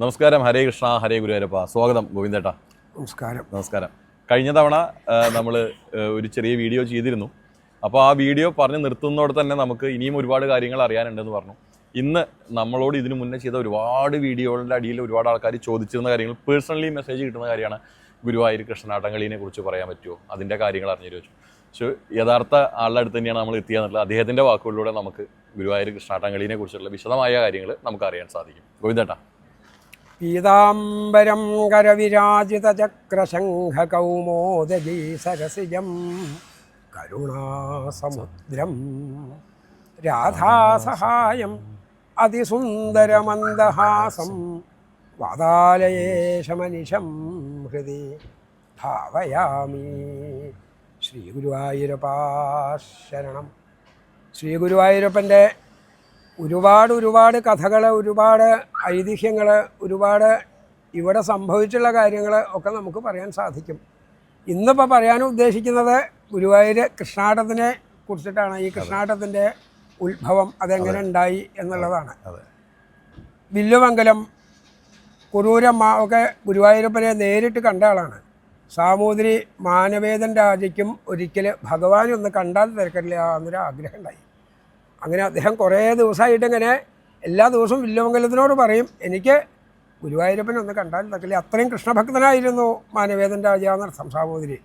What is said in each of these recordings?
നമസ്കാരം. ഹരേ കൃഷ്ണ ഹരേ ഗുരുവരപ്പ സ്വാഗതം ഗോവിന്ദേട്ടാ. നമസ്കാരം. നമസ്കാരം. കഴിഞ്ഞ തവണ നമ്മൾ ഒരു ചെറിയ വീഡിയോ ചെയ്തിരുന്നു. അപ്പോൾ ആ വീഡിയോ പറഞ്ഞ് നിർത്തുന്നതോടെ തന്നെ നമുക്ക് ഇനിയും ഒരുപാട് കാര്യങ്ങൾ അറിയാനുണ്ടെന്ന് പറഞ്ഞു. ഇന്ന് നമ്മളോട് ഇതിനു മുന്നേ ചെയ്ത ഒരുപാട് വീഡിയോകളുടെ അടിയിൽ ഒരുപാട് ആൾക്കാർ ചോദിച്ചിരുന്ന കാര്യങ്ങൾ പേഴ്സണലി മെസ്സേജ് കിട്ടുന്ന കാര്യമാണ് ഗുരുവായൂർ കൃഷ്ണനാട്ടങ്കളിനെ കുറിച്ച് പറയാൻ പറ്റുമോ? അതിന്റെ കാര്യങ്ങൾ അറിഞ്ഞു ചോദിച്ചു പക്ഷേ യഥാർത്ഥ ആളുടെ അടുത്ത് തന്നെയാണ് നമ്മൾ എത്തിയെന്നുള്ളത് അദ്ദേഹത്തിന്റെ വാക്കുകളിലൂടെ നമുക്ക് ഗുരുവായൂർ കൃഷ്ണാട്ടങ്കളിനെ കുറിച്ചുള്ള വിശദമായ കാര്യങ്ങൾ നമുക്ക് അറിയാൻ സാധിക്കും. ഗോവിന്ദേട്ടാ. പീതാംബരം കരവിരാജിതചക്രശംഖകൗമോദീ സരസിജം കരുണാസമുദ്രം രാധാസഹായം അതിസുന്ദരമന്ദഹാസം വാതാലയേശമനിശം ഹൃദി ഭാവയാമി ശ്രീഗുരുവായൂരപ്പാശരണം ശ്രീ ഗുരുവായൂരപ്പന്റെ ഒരുപാട് ഒരുപാട് കഥകൾ ഒരുപാട് ഐതിഹ്യങ്ങൾ ഒരുപാട് ഇവിടെ സംഭവിച്ചുള്ള കാര്യങ്ങൾ ഒക്കെ നമുക്ക് പറയാൻ സാധിക്കും. ഇന്നിപ്പോൾ പറയാൻ ഉദ്ദേശിക്കുന്നത് ഗുരുവായൂർ കൃഷ്ണാട്ടത്തിനെ കുറിച്ചിട്ടാണ്. ഈ കൃഷ്ണാട്ടത്തിന്റെ ഉത്ഭവം അതെങ്ങനെ ഉണ്ടായി എന്നുള്ളതാണ്. അതെ. വില്ലുമംഗലം കുറൂരമ്മ ഒക്കെ ഗുരുവായൂരപ്പനെ നേരിട്ട് കണ്ട ആളാണ്. സാമൂതിരി മാനവേദൻ രാജയ്ക്കും ഒരിക്കൽ ഭഗവാനെ ഒന്ന് കണ്ടാൽ തിരക്കില്ല എന്നൊരു ആഗ്രഹം ഉണ്ടായി. അങ്ങനെ അദ്ദേഹം കുറേ ദിവസമായിട്ട് ഇങ്ങനെ എല്ലാ ദിവസവും വില്ലുമംഗലത്തിനോട് പറയും എനിക്ക് ഗുരുവായൂരപ്പനെ ഒന്ന് കണ്ടാൽ തക്കില്ല? അത്രയും കൃഷ്ണഭക്തനായിരുന്നു മാനവേദൻ രാജ എന്നർത്ഥം സാമൂതിരി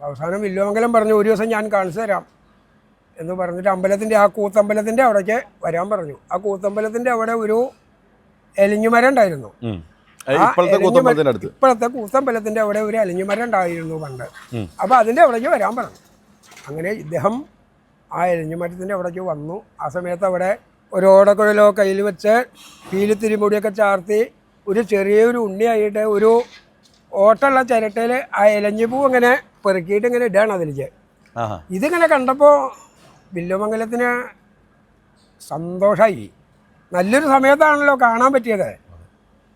അവസാനം വില്ലുമംഗലം പറഞ്ഞു ഒരു ദിവസം ഞാൻ കാണിച്ചു തരാം. എന്ന് പറഞ്ഞിട്ട് അമ്പലത്തിന്റെ ആ കൂത്തമ്പലത്തിന്റെ അവിടേക്ക് വരാൻ പറഞ്ഞു. ആ കൂത്തമ്പലത്തിന്റെ അവിടെ ഒരു എലിഞ്ഞുമരം ഉണ്ടായിരുന്നു. ഇപ്പോഴത്തെ കൂത്തമ്പലത്തിന്റെ അവിടെ ഒരു എലിഞ്ഞുമരം ഉണ്ടായിരുന്നു പണ്ട്. അപ്പോൾ അതിന്റെ അവിടേക്ക് വരാൻ പറഞ്ഞു. അങ്ങനെ ഇദ്ദേഹം ആ എരിഞ്ഞുമറ്റത്തിന്റെ അവിടേക്ക് വന്നു. ആ സമയത്ത് അവിടെ ഒരു ഓടക്കുഴലോ കയ്യിൽ വെച്ച് പീലിത്തിരിമുടിയൊക്കെ ചാർത്തി ഒരു ചെറിയൊരു ഉണ്ണിയായിട്ട് ഒരു ഓട്ടുള്ള ചിരട്ടയിൽ ആ ഇലഞ്ഞിപ്പൂ അങ്ങനെ പെറുക്കിയിട്ട് ഇങ്ങനെ ഇടുകയാണ് അതിലേക്ക് ഇതിങ്ങനെ കണ്ടപ്പോൾ വില്ലുമംഗലത്തിന് സന്തോഷമായി നല്ലൊരു സമയത്താണല്ലോ കാണാൻ പറ്റിയത്.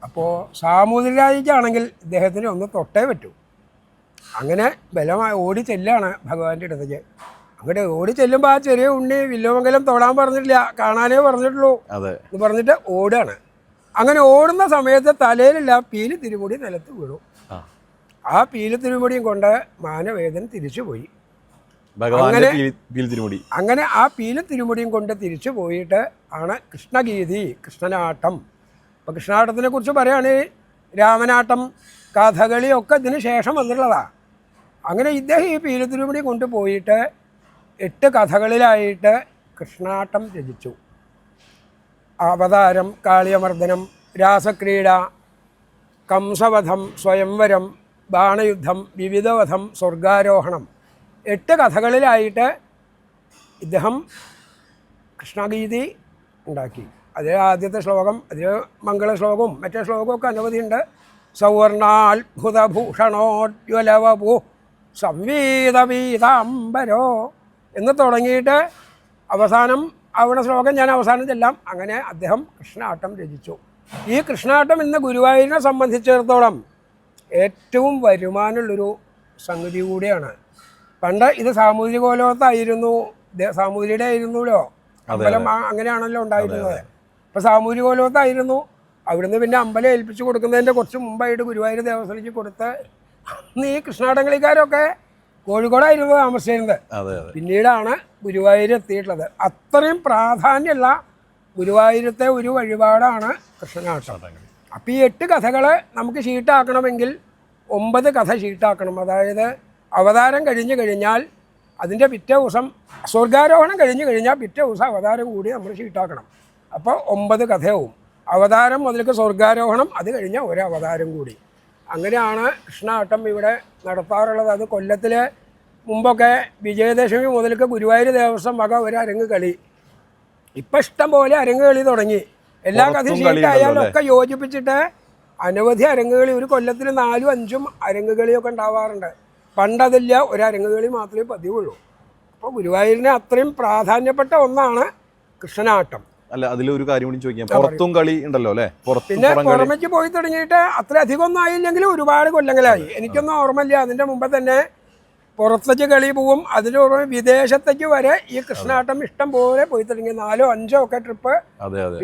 അപ്പോൾ സാമൂതിരാജിക്കാണെങ്കിൽ ഇദ്ദേഹത്തിന് ഒന്ന് തൊട്ടേ പറ്റൂ. അങ്ങനെ ബലമായി ഓടി ചെല്ലാണ് ഭഗവാന്റെ അടുത്തേക്ക്. അങ്ങോട്ട് ഓടി ചെല്ലുമ്പോൾ ആ ചെറിയ ഉണ്ണി വില്ലോമംഗലം തൊടാൻ പറഞ്ഞിട്ടില്ല കാണാനേ പറഞ്ഞിട്ടുള്ളൂ. അതെ. എന്ന് പറഞ്ഞിട്ട് ഓടുകയാണ് അങ്ങനെ ഓടുന്ന സമയത്ത് തലയിലില്ല പീലി തിരുമുടി നിലത്ത് വീണു. ആ. പീലി തിരുമുടിയും കൊണ്ട് മാനവേദൻ തിരിച്ചു പോയി. അങ്ങനെ അങ്ങനെ ആ പീലി തിരുമുടിയും കൊണ്ട് തിരിച്ചു പോയിട്ട് ആണ് കൃഷ്ണഗീതി കൃഷ്ണനാട്ടം. അപ്പോൾ കൃഷ്ണനാട്ടത്തിനെ കുറിച്ച് പറയുകയാണെങ്കിൽ രാമനാട്ടം കഥകളി ഒക്കെ ഇതിന് ശേഷം വന്നിട്ടുള്ളതാണ് അങ്ങനെ ഇദ്ദേഹം ഈ പീലി തിരുമുടി കൊണ്ടുപോയിട്ട് എട്ട് കഥകളിലായിട്ട് കൃഷ്ണാട്ടം രചിച്ചു. അവതാരം കാളിയമർദ്ദനം രാസക്രീഡ കംസവധം സ്വയംവരം ബാണയുദ്ധം വിവിധവധം സ്വർഗാരോഹണം. എട്ട് കഥകളിലായിട്ട് ഇദ്ദേഹം കൃഷ്ണഗീതി ഉണ്ടാക്കി. അതിൽ ആദ്യത്തെ ശ്ലോകം അതിൽ മംഗള ശ്ലോകവും മറ്റേ ശ്ലോകമൊക്കെ അനവധിയുണ്ട് സൗവർണാത്ഭുതഭൂഷണോജ്വലവപു സംവീതവീതാംബരോ എന്ന് തുടങ്ങിയിട്ട് അവസാനം അവിടെ ശ്ലോകം ഞാൻ അവസാനം ചെല്ലാം അങ്ങനെ അദ്ദേഹം കൃഷ്ണാട്ടം രചിച്ചു. ഈ കൃഷ്ണാട്ടം ഇന്ന് ഗുരുവായൂരിനെ സംബന്ധിച്ചിടത്തോളം ഏറ്റവും വരുമാനമുള്ളൊരു സംഗതി കൂടിയാണ്. പണ്ട് ഇത് സാമൂതിരി കോലോത്തായിരുന്നു സാമൂതിരിയുടെ ആയിരുന്നല്ലോ അമ്പലം അങ്ങനെയാണല്ലോ ഉണ്ടായിരുന്നത്. ഇപ്പൊ സാമൂതിരി കോലോത്തായിരുന്നു അവിടുന്ന് പിന്നെ അമ്പലം ഏൽപ്പിച്ചു കൊടുക്കുന്നതിന്റെ കുറച്ച് മുമ്പായിട്ട് ഗുരുവായൂർ ദേവസ്ഥയ്ക്ക് കൊടുത്ത് അന്ന് ഈ കൃഷ്ണാടകളിക്കാരൊക്കെ കോഴിക്കോടായിരുന്നു താമസിച്ചിരുന്നത്. പിന്നീടാണ് ഗുരുവായൂർ എത്തിയിട്ടുള്ളത്. അത്രയും പ്രാധാന്യമുള്ള ഗുരുവായൂരത്തെ ഒരു വഴിപാടാണ് കൃഷ്ണനാട്ടം. അപ്പം ഈ എട്ട് കഥകൾ നമുക്ക് ഷീട്ടാക്കണമെങ്കിൽ ഒമ്പത് കഥ ഷീട്ടാക്കണം. അതായത് അവതാരം കഴിഞ്ഞു കഴിഞ്ഞാൽ അതിന്റെ പിറ്റേ ദിവസം സ്വർഗാരോഹണം കഴിഞ്ഞു കഴിഞ്ഞാൽ പിറ്റേ ദിവസം അവതാരം കൂടി നമ്മൾ ഷീട്ടാക്കണം. അപ്പോൾ ഒമ്പത് കഥയാവും. അവതാരം മുതൽക്ക് സ്വർഗാരോഹണം അത് കഴിഞ്ഞാൽ ഒരു അവതാരം കൂടി. അങ്ങനെയാണ് കൃഷ്ണാട്ടം ഇവിടെ നടത്താറുള്ളത്. അത് കൊല്ലത്തിലെ മുമ്പൊക്കെ വിജയദശമി മുതൽക്ക് ഗുരുവായൂർ ദേവസ്വം വക ഒരു അരങ്ങ് കളി ഇപ്പം ഇഷ്ടം പോലെ അരങ്ങ് കളി തുടങ്ങി. എല്ലാ കഥ പുറത്തും കളി ഷീട്ടായാലും ഉണ്ടല്ലോ ഒക്കെ യോജിപ്പിച്ചിട്ട് അനവധി അരങ്ങുകളി ഒരു കൊല്ലത്തിൽ നാലും അഞ്ചും അരങ്ങുകളിയൊക്കെ ഉണ്ടാവാറുണ്ട്. പണ്ടതില്ല ഒരു അരങ്ങുകളി മാത്രമേ പതിവുള്ളൂ. അപ്പോൾ ഗുരുവായൂരിനെ അത്രയും പ്രാധാന്യപ്പെട്ട ഒന്നാണ് കൃഷ്ണനാട്ടം. അല്ല അതിലൊരു കാര്യം കൂടി ചോദിക്കാം. പുറത്തും കളി ഉണ്ടല്ലോ അല്ലേ? പിന്നെ പുറം പുറമേക്ക് പോയി തുടങ്ങിയിട്ട് അത്ര അധികം ഒന്നും ആയില്ലെങ്കിലും ഒരുപാട് കൊല്ലങ്ങളായി. എനിക്കൊന്നും ഓർമ്മയില്ല. അതിന്റെ മുമ്പ് തന്നെ പുറത്തേക്ക് കളി പോവും. അതിന് പുറമെ വിദേശത്തേക്ക് വരെ ഈ കൃഷ്ണാട്ടം ഇഷ്ടം പോലെ പോയി തുടങ്ങി. നാലോ അഞ്ചോ ഒക്കെ ട്രിപ്പ്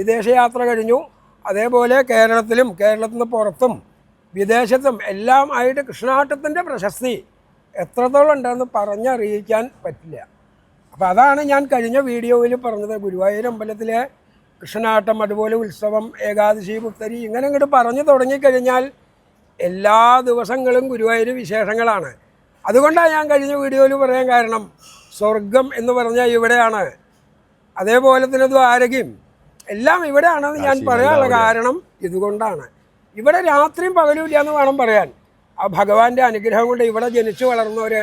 വിദേശയാത്ര കഴിഞ്ഞു. അതേപോലെ കേരളത്തിലും കേരളത്തിൽ നിന്ന് പുറത്തും വിദേശത്തും എല്ലാം ആയിട്ട് കൃഷ്ണാട്ടത്തിന്റെ പ്രശസ്തി എത്രത്തോളം ഉണ്ടെന്ന് പറഞ്ഞറിയിക്കാൻ പറ്റില്ല. അപ്പോൾ അതാണ് ഞാൻ കഴിഞ്ഞ വീഡിയോയിൽ പറഞ്ഞത്. ഗുരുവായൂർ അമ്പലത്തിലെ കൃഷ്ണനാട്ടം അതുപോലെ ഉത്സവം ഏകാദശി പുത്തരി ഇങ്ങനെ ഇങ്ങോട്ട് പറഞ്ഞു തുടങ്ങിക്കഴിഞ്ഞാൽ എല്ലാ ദിവസങ്ങളും ഗുരുവായൂർ വിശേഷങ്ങളാണ്. അതുകൊണ്ടാണ് ഞാൻ കഴിഞ്ഞ വീഡിയോയിൽ പറയാൻ കാരണം സ്വർഗം എന്ന് പറഞ്ഞാൽ ഇവിടെയാണ്. അതേപോലെ തന്നെ ദ്വാരകയും എല്ലാം ഇവിടെയാണെന്ന് ഞാൻ പറയാനുള്ള കാരണം ഇതുകൊണ്ടാണ്. ഇവിടെ രാത്രിയും പകലും ഇല്ല എന്ന് വേണം പറയാൻ. ആ ഭഗവാന്റെ അനുഗ്രഹം കൊണ്ട് ഇവിടെ ജനിച്ചു വളർന്നവർ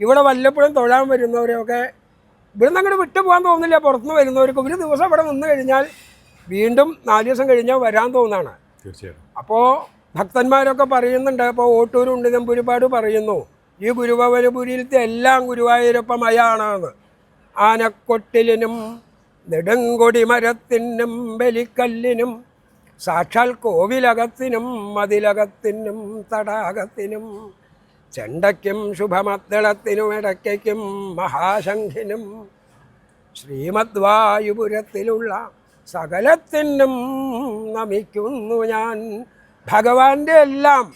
ഇവിടെ വല്ലപ്പോഴും തൊഴാൻ വരുന്നവരെയൊക്കെ ഇവിടുന്ന് അങ്ങോട്ട് വിട്ടു പോകാൻ തോന്നില്ല പുറത്തുനിന്ന് വരുന്നവർക്ക് ഒരു ദിവസം ഇവിടെ നിന്ന് കഴിഞ്ഞാൽ വീണ്ടും നാല് ദിവസം കഴിഞ്ഞാൽ വരാൻ തോന്നാണ്. തീർച്ചയായിട്ടും. അപ്പോൾ ഭക്തന്മാരൊക്കെ പറയുന്നുണ്ട്. ഇപ്പോൾ ഓട്ടൂർ ഉണ്ണിതമ്പുരിപ്പാട് പറയുന്നു. ഈ ഗുരുഭവനപുരിയിലത്തെ എല്ലാം ഗുരുവായൂരപ്പമയാണെന്ന് ആനക്കൊട്ടിലിനും നെടുങ്കൊടി മരത്തിനും ബലിക്കല്ലിനും സാക്ഷാൽ കോവിലകത്തിനും മതിലകത്തിനും തടാകത്തിനും ചെണ്ടയ്ക്കും ശുഭമദ്ദളത്തിനും ഇടയ്ക്കും മഹാശംഖിനും ശ്രീമദ്വായുപുരത്തിലുള്ള സകലത്തിനും നമിക്കുന്നു ഞാൻ. ഭഗവാന്റെ എല്ലാം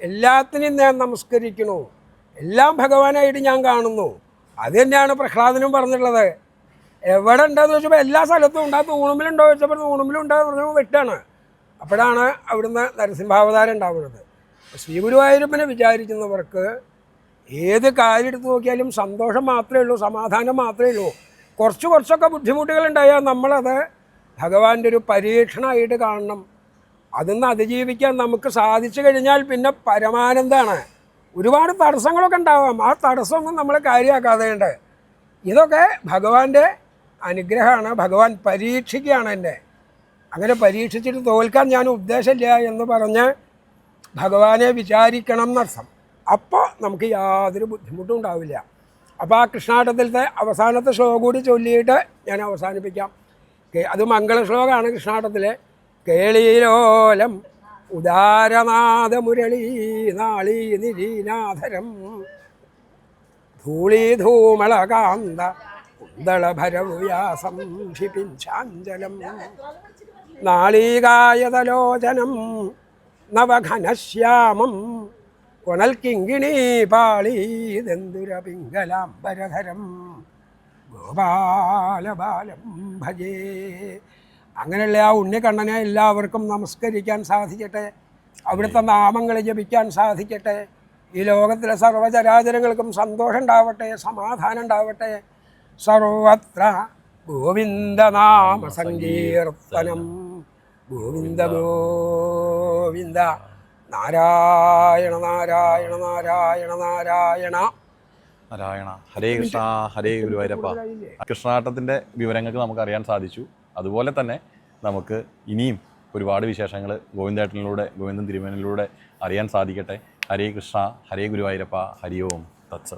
എല്ലാത്തിനും ഞാൻ നമസ്കരിക്കുന്നു. എല്ലാം ഭഗവാനായിട്ട് ഞാൻ കാണുന്നു. അത് തന്നെയാണ് പ്രഹ്ലാദനും പറഞ്ഞിട്ടുള്ളത്. എവിടെ ഉണ്ടെന്ന് വെച്ചപ്പോൾ എല്ലാ സ്ഥലത്തും ഉണ്ട്. ആ തൂണുമ്പിലുണ്ടോ വെച്ചപ്പോൾ തൂണുമ്പിലുണ്ടോ എന്ന് പറഞ്ഞപ്പോൾ വെട്ടാണ്. അപ്പോഴാണ് അവിടുന്ന് നരസിംഹാവതാരം ഉണ്ടാവുന്നത്. ശ്രീ ഗുരുവായൂരപ്പനെ വിചാരിക്കുന്നവർക്ക് ഏത് കാര്യം എടുത്ത് നോക്കിയാലും സന്തോഷം മാത്രമേ ഉള്ളൂ സമാധാനം മാത്രമേ ഉള്ളൂ. കുറച്ച് കുറച്ചൊക്കെ ബുദ്ധിമുട്ടുകളുണ്ടായാൽ നമ്മളത് ഭഗവാന്റെ ഒരു പരീക്ഷണമായിട്ട് കാണണം. അതിന്ന് അതിജീവിക്കാൻ നമുക്ക് സാധിച്ചു കഴിഞ്ഞാൽ പിന്നെ പരമാനന്ദമാണ് ഒരുപാട് തടസ്സങ്ങളൊക്കെ ഉണ്ടാവാം. ആ തടസ്സമൊന്നും നമ്മൾ കാര്യമാക്കാതെയുണ്ട് ഇതൊക്കെ ഭഗവാന്റെ അനുഗ്രഹമാണ്. ഭഗവാൻ പരീക്ഷിക്കുകയാണ് എന്നെ. അങ്ങനെ പരീക്ഷിച്ചിട്ട് തോൽക്കാൻ ഞാൻ ഉദ്ദേശമില്ല എന്ന് പറഞ്ഞ് ഭഗവാനെ വിചാരിക്കണം എന്നർത്ഥം. അപ്പോൾ നമുക്ക് യാതൊരു ബുദ്ധിമുട്ടും ഉണ്ടാവില്ല. അപ്പോൾ ആ കൃഷ്ണാട്ടത്തിലത്തെ അവസാനത്തെ ശ്ലോകം കൂടി ചൊല്ലിയിട്ട് ഞാൻ അവസാനിപ്പിക്കാം. അത് മംഗള ശ്ലോകമാണ് കൃഷ്ണാട്ടത്തിലെ. കേളീലോലം ഉദാരനാഥ മുരളീ നാളീ നിരീനാഥരം. ധൂളീധൂമളകാന്ത കുന്തളഭരവ്യാസം ക്ഷിപിഞ്ചാഞ്ചലം നാളീകായതലോചനം നവഘനശ്യാമം. കൊണൽക്കിങ്കിണീ പാളീതെന്തുരപിംഗലാംബരധരം ഗോപാലബാലം ഭജേ. അങ്ങനെയുള്ള ആ ഉണ്ണിക്കണ്ണനെ എല്ലാവർക്കും നമസ്കരിക്കാൻ സാധിക്കട്ടെ. അവിടുത്തെ നാമങ്ങൾ ജപിക്കാൻ സാധിക്കട്ടെ. ഈ ലോകത്തിലെ സർവചരാചരങ്ങൾക്കും സന്തോഷം ഉണ്ടാവട്ടെ സമാധാനം ഉണ്ടാവട്ടെ. സർവത്ര ഗോവിന്ദനാമ സങ്കീർത്തനം. ഗോവിന്ദ ഗോവിന്ദ. നാരായണ നാരായണ നാരായണ നാരായണ. നാരായണ. ഹരേ കൃഷ്ണ ഹരേ ഗുരുവായൂരപ്പ. കൃഷ്ണാട്ടത്തിന്റെ വിവരങ്ങൾക്ക് നമുക്ക് അറിയാൻ സാധിച്ചു. അതുപോലെ തന്നെ നമുക്ക് ഇനിയും ഒരുപാട് വിശേഷങ്ങൾ ഗോവിന്ദേട്ടനിലൂടെ ഗോവിന്ദൻ തിരുമേനിലൂടെ അറിയാൻ സാധിക്കട്ടെ. ഹരേ കൃഷ്ണ ഹരേ ഗുരുവായൂരപ്പ. ഹരി ഓം തത്സ